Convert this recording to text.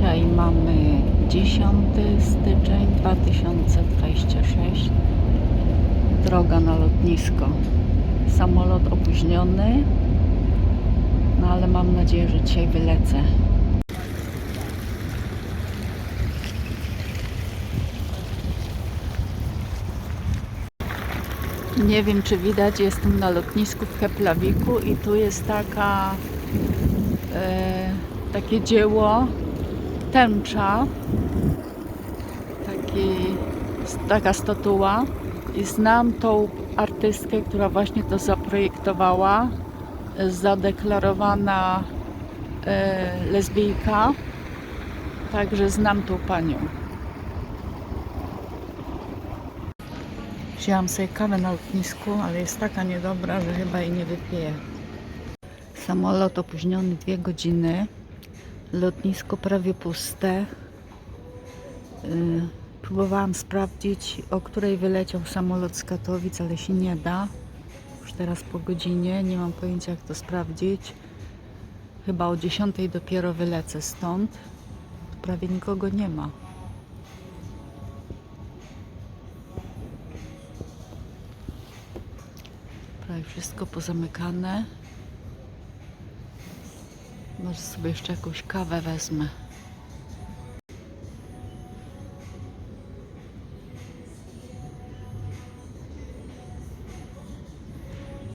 Dzisiaj mamy 10 styczeń 2026. Droga na lotnisko. Samolot opóźniony, no ale mam nadzieję, że dzisiaj wylecę. Nie wiem, czy widać, jestem na lotnisku w Keplawiku i tu jest taka, e, takie dzieło tęcza, taki, taka statua i znam tą artystkę, która właśnie to zaprojektowała, zadeklarowana e, lesbijka, także znam tą panią. Wzięłam sobie kawę na lotnisku, ale jest taka niedobra, że chyba jej nie wypiję. Samolot opóźniony dwie godziny. Lotnisko prawie puste. Yy, próbowałam sprawdzić, o której wyleciał samolot z Katowic, ale się nie da. Już teraz po godzinie, nie mam pojęcia jak to sprawdzić. Chyba o 10 dopiero wylecę stąd. Prawie nikogo nie ma. Prawie wszystko pozamykane. Może sobie jeszcze jakąś kawę wezmę.